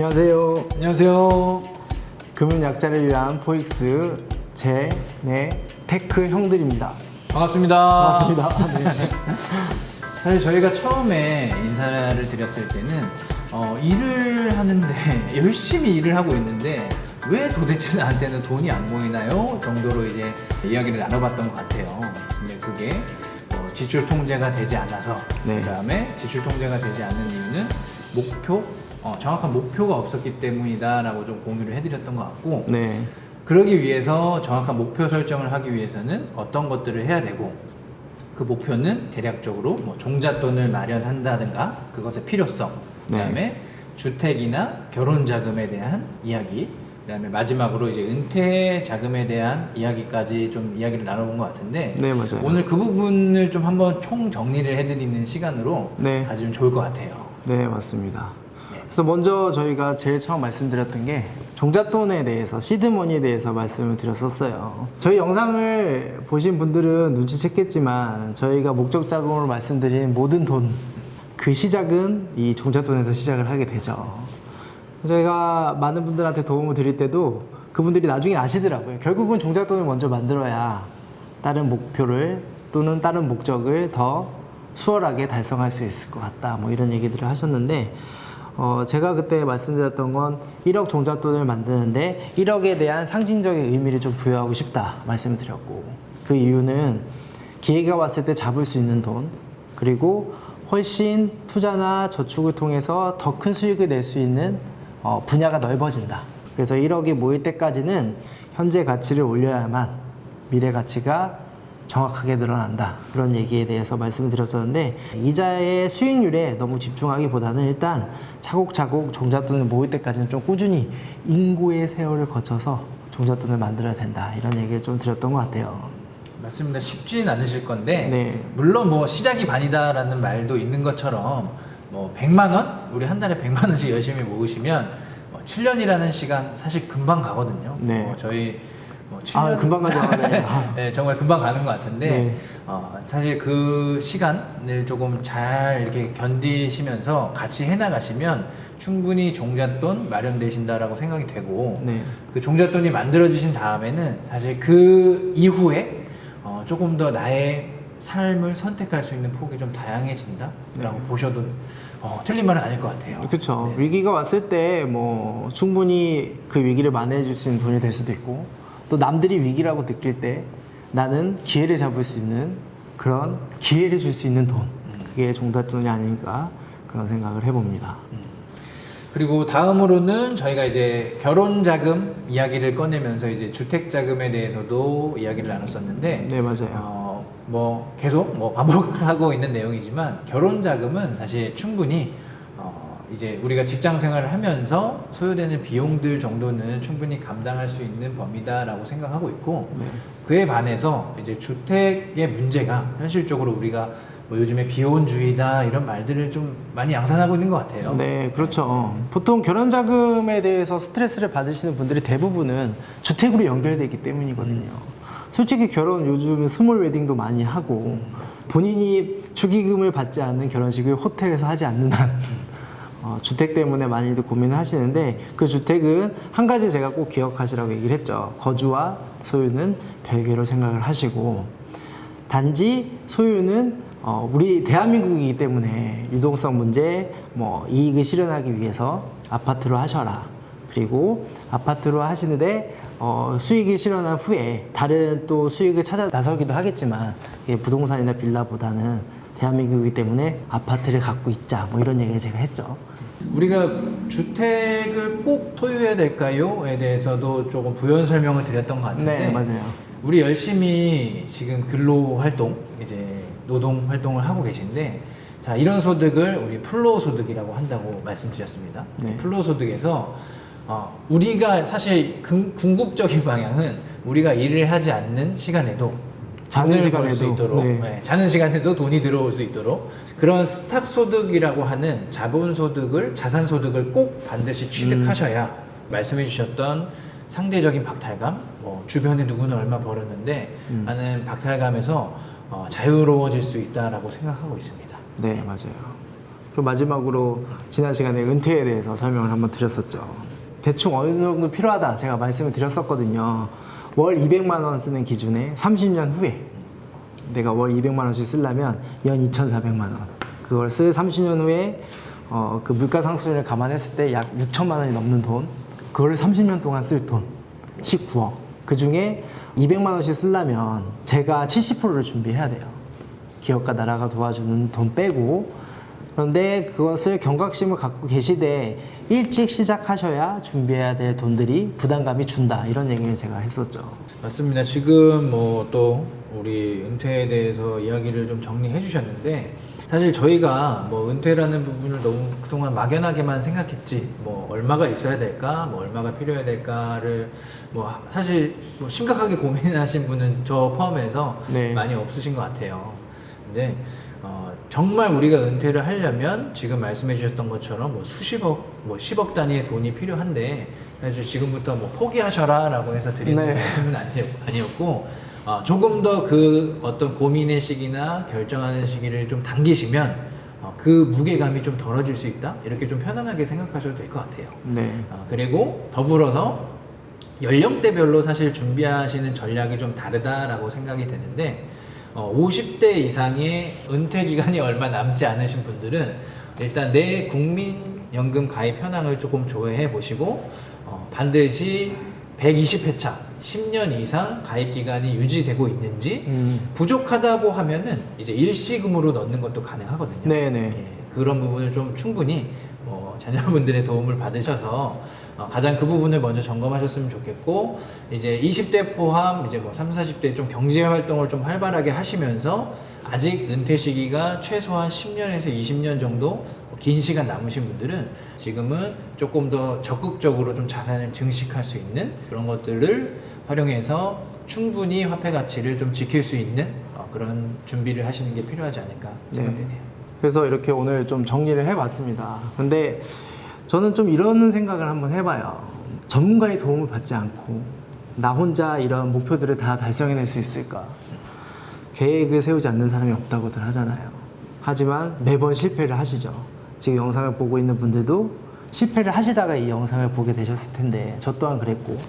안녕하세요. 안녕하세요. 금융 약자를 위한 포익스 제 네 테크 형들입니다. 반갑습니다. 반갑습니다. 네. 사실 저희가 처음에 인사를 드렸을 때는 어, 일을 하는데 열심히 일을 하고 있는데 왜 도대체 나한테는 돈이 안 모이나요? 정도로 이제 이야기를 나눠봤던 것 같아요. 근데 그게 어, 지출 통제가 되지 않아서 네. 그다음에 지출 통제가 되지 않는 이유는 목표 어, 정확한 목표가 없었기 때문이다라고 좀 공유를 해드렸던 것 같고 네. 그러기 위해서 정확한 목표 설정을 하기 위해서는 어떤 것들을 해야 되고 그 목표는 대략적으로 뭐 종잣돈을 마련한다든가 그것의 필요성 네. 그다음에 주택이나 결혼 자금에 대한 이야기 그다음에 마지막으로 이제 은퇴 자금에 대한 이야기까지 좀 이야기를 나눠본 것 같은데 네, 맞아요. 오늘 그 부분을 좀 한번 총 정리를 해드리는 시간으로 네. 가지면 좋을 것 같아요. 네, 맞습니다. 네. 그래서 먼저 저희가 제일 처음 말씀드렸던 게 종잣돈에 대해서 시드머니에 대해서 말씀을 드렸었어요. 저희 영상을 보신 분들은 눈치챘겠지만 저희가 목적 자금으로 말씀드린 모든 돈 그 시작은 이 종잣돈에서 시작을 하게 되죠. 저희가 많은 분들한테 도움을 드릴 때도 그분들이 나중에 아시더라고요. 결국은 종잣돈을 먼저 만들어야 다른 목표를 또는 다른 목적을 더 수월하게 달성할 수 있을 것 같다. 뭐 이런 얘기들을 하셨는데, 어, 제가 그때 말씀드렸던 건 1억 종잣돈을 만드는데 1억에 대한 상징적인 의미를 좀 부여하고 싶다 말씀을 드렸고, 그 이유는 기회가 왔을 때 잡을 수 있는 돈, 그리고 훨씬 투자나 저축을 통해서 더 큰 수익을 낼 수 있는 어, 분야가 넓어진다. 그래서 1억이 모일 때까지는 현재 가치를 올려야만 미래 가치가 정확하게 늘어난다. 그런 얘기에 대해서 말씀을 드렸었는데 이자의 수익률에 너무 집중하기보다는 일단 차곡차곡 종잣돈을 모일 때까지는 좀 꾸준히 인고의 세월을 거쳐서 종잣돈을 만들어야 된다. 이런 얘기를 좀 드렸던 것 같아요. 맞습니다. 쉽지는 않으실 건데 네. 물론 뭐 시작이 반이다라는 말도 있는 것처럼 뭐 100만 원 우리 한 달에 100만 원씩 열심히 모으시면 뭐 7년이라는 시간 사실 금방 가거든요. 네. 뭐 저희 뭐 아, 7년 금방 가져가네. 아. 네, 정말 금방 가는 것 같은데 네. 어, 사실 그 시간을 조금 잘 이렇게 견디시면서 같이 해나가시면 충분히 종잣돈 마련되신다라고 생각이 되고 네. 그 종잣돈이 만들어지신 다음에는 사실 그 이후에 어, 조금 더 나의 삶을 선택할 수 있는 폭이 좀 다양해진다라고 보셔도 어, 틀린 말은 아닐 것 같아요. 그렇죠. 네. 위기가 왔을 때 뭐 충분히 그 위기를 만회해 줄 수 있는 돈이 될 수도 있고 또 남들이 위기라고 느낄 때 나는 기회를 잡을 수 있는 그런 기회를 줄 수 있는 돈 그게 종잣돈이 아닌가 그런 생각을 해봅니다. 그리고 다음으로는 저희가 이제 결혼 자금 이야기를 꺼내면서 이제 주택 자금에 대해서도 이야기를 나눴었는데 네 맞아요. 어, 뭐 계속 뭐 반복하고 있는 내용이지만 결혼 자금은 사실 충분히 어, 이제 우리가 직장 생활을 하면서 소요되는 비용들 정도는 충분히 감당할 수 있는 범위다라고 생각하고 있고 네. 그에 반해서 이제 주택의 문제가 현실적으로 우리가 뭐 요즘에 비혼주의다 이런 말들을 좀 많이 양산하고 있는 것 같아요. 네, 그렇죠. 보통 결혼 자금에 대해서 스트레스를 받으시는 분들이 대부분은 주택으로 연결되기 때문이거든요. 솔직히 결혼 요즘 스몰 웨딩도 많이 하고 본인이 축의금을 받지 않는 결혼식을 호텔에서 하지 않는 한 어, 주택 때문에 많이들 고민을 하시는데 그 주택은 한 가지 제가 꼭 기억하시라고 얘기를 했죠. 거주와 소유는 별개로 생각을 하시고 단지 소유는 어, 우리 대한민국이기 때문에 유동성 문제, 뭐 이익을 실현하기 위해서 아파트로 하셔라. 그리고 아파트로 하시는데 어, 수익을 실현한 후에 다른 또 수익을 찾아 나서기도 하겠지만 부동산이나 빌라보다는 대한민국이기 때문에 아파트를 갖고 있자. 뭐 이런 얘기를 제가 했어. 우리가 주택을 꼭 소유해야 될까요?에 대해서도 조금 부연 설명을 드렸던 것 같은데 네, 맞아요. 우리 열심히 지금 근로 활동 이제 노동 활동을 하고 계신데 자 이런 소득을 우리 플로우 소득이라고 한다고 말씀드렸습니다. 네. 플로우 소득에서 어, 우리가 사실 궁, 궁극적인 방향은 우리가 일을 하지 않는 시간에도 자는 시간에도, 있도록 네. 네, 자는 시간에도 돈이 들어올 수 있도록 그런 스탁 소득이라고 하는 자본 소득을 자산 소득을 꼭 반드시 취득하셔야 음. 말씀해 주셨던 상대적인 박탈감 뭐 주변에 누구는 얼마 벌었는데 음. 하는 박탈감에서 어, 자유로워질 수 있다라고 생각하고 있습니다. 네, 맞아요. 그리고 마지막으로 지난 시간에 은퇴에 대해서 설명을 한번 드렸었죠. 대충 어느 정도 필요하다 제가 말씀을 드렸었거든요. 월 200만 원 쓰는 기준에 30년 후에 내가 월 200만 원씩 쓰려면 연 2,400만 원. 그걸 쓸 30년 후에 어, 그 물가 상승을 감안했을 때 약 6천만 원이 넘는 돈. 그걸 30년 동안 쓸 돈. 19억. 그 중에 200만 원씩 쓰려면 제가 70%를 준비해야 돼요. 기업과 나라가 도와주는 돈 빼고 그런데 그것을 경각심을 갖고 계시되 일찍 시작하셔야 준비해야 될 돈들이 부담감이 준다 이런 얘기를 제가 했었죠. 맞습니다. 지금 뭐 또 우리 은퇴에 대해서 이야기를 좀 정리해 주셨는데 사실 저희가 뭐 은퇴라는 부분을 너무 그동안 막연하게만 생각했지 뭐 얼마가 있어야 될까 뭐 얼마가 필요해야 될까를 뭐 사실 뭐 심각하게 고민하신 분은 저 포함해서 네. 많이 없으신 것 같아요. 근데 어, 정말 우리가 은퇴를 하려면 지금 말씀해 주셨던 것처럼 뭐 수십억, 뭐 10억 단위의 돈이 필요한데 사실 지금부터 뭐 포기하셔라 라고 해서 드리는 네. 말씀은 아니- 아니었고 어, 조금 더 그 어떤 고민의 시기나 결정하는 시기를 좀 당기시면 어, 그 무게감이 좀 덜어질 수 있다 이렇게 좀 편안하게 생각하셔도 될 것 같아요. 네. 아, 그리고 더불어서 연령대별로 사실 준비하시는 전략이 좀 다르다라고 생각이 되는데 어, 50대 이상의 은퇴 기간이 얼마 남지 않으신 분들은 일단 내 국민연금 가입 현황을 조금 조회해 보시고 어, 반드시 120회차 10년 이상 가입 기간이 유지되고 있는지 음. 부족하다고 하면은 이제 일시금으로 넣는 것도 가능하거든요. 네네. 예, 그런 부분을 좀 충분히 뭐 자녀분들의 도움을 받으셔서 어, 가장 그 부분을 먼저 점검하셨으면 좋겠고 이제 20대 포함 이제 뭐 3, 40대 좀 경제 활동을 좀 활발하게 하시면서 아직 은퇴 시기가 최소한 10년에서 20년 정도 긴 시간 남으신 분들은 지금은 조금 더 적극적으로 좀 자산을 증식할 수 있는 그런 것들을 활용해서 충분히 화폐 가치를 좀 지킬 수 있는 어, 그런 준비를 하시는 게 필요하지 않을까 생각되네요. 그래서 이렇게 오늘 좀 정리를 해봤습니다. 근데 저는 좀 이런 생각을 한번 해봐요. 전문가의 도움을 받지 않고 나 혼자 이런 목표들을 다 달성해낼 수 있을까? 계획을 세우지 않는 사람이 없다고들 하잖아요. 하지만 매번 실패를 하시죠. 지금 영상을 보고 있는 분들도 실패를 하시다가 이 영상을 보게 되셨을 텐데 저 또한 그랬고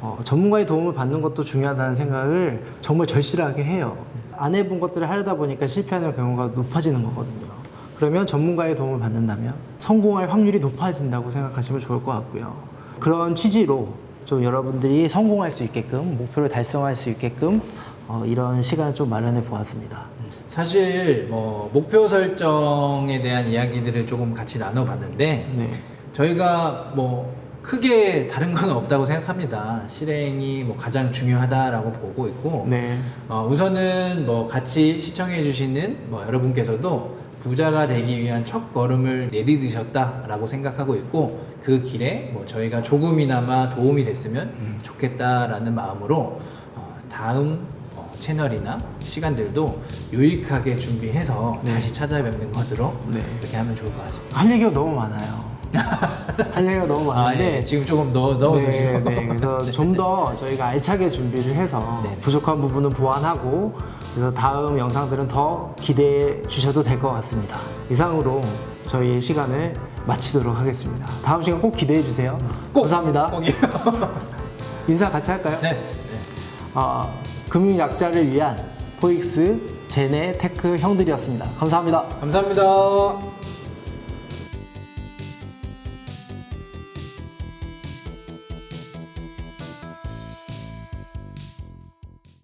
어, 전문가의 도움을 받는 것도 중요하다는 생각을 정말 절실하게 해요. 안 해본 것들을 하려다 보니까 실패하는 경우가 높아지는 거거든요. 그러면 전문가의 도움을 받는다면 성공할 확률이 높아진다고 생각하시면 좋을 것 같고요. 그런 취지로 좀 여러분들이 성공할 수 있게끔 목표를 달성할 수 있게끔 어, 이런 시간을 좀 마련해 보았습니다. 사실 뭐 목표 설정에 대한 이야기들을 조금 같이 나눠봤는데 네. 저희가 뭐 크게 다른 건 없다고 생각합니다. 실행이 뭐 가장 중요하다라고 보고 있고 네. 어, 우선은 뭐 같이 시청해 주시는 뭐 여러분께서도 부자가 되기 위한 첫 걸음을 내디디셨다라고 생각하고 있고 그 길에 뭐 저희가 조금이나마 도움이 됐으면 좋겠다라는 마음으로 어, 다음 어, 채널이나 시간들도 유익하게 준비해서 네. 다시 찾아뵙는 것으로 네. 이렇게 하면 좋을 것 같습니다. 할 얘기가 너무 많아요. 할 얘기가 너무 아, 많은데 예. 지금 조금 넣어 넣어도 네. 네. 그래서 좀 더 저희가 알차게 준비를 해서 네. 부족한 부분은 보완하고 그래서 다음 영상들은 더 기대해 주셔도 될 것 같습니다. 이상으로 저희 시간을 마치도록 하겠습니다. 다음 시간 꼭 기대해 주세요. 꼭! 감사합니다. 꼭이요. 인사 같이 할까요? 네. 네. 어, 금융 약자를 위한 포익스, 제네, 테크 형들이었습니다. 감사합니다. 감사합니다.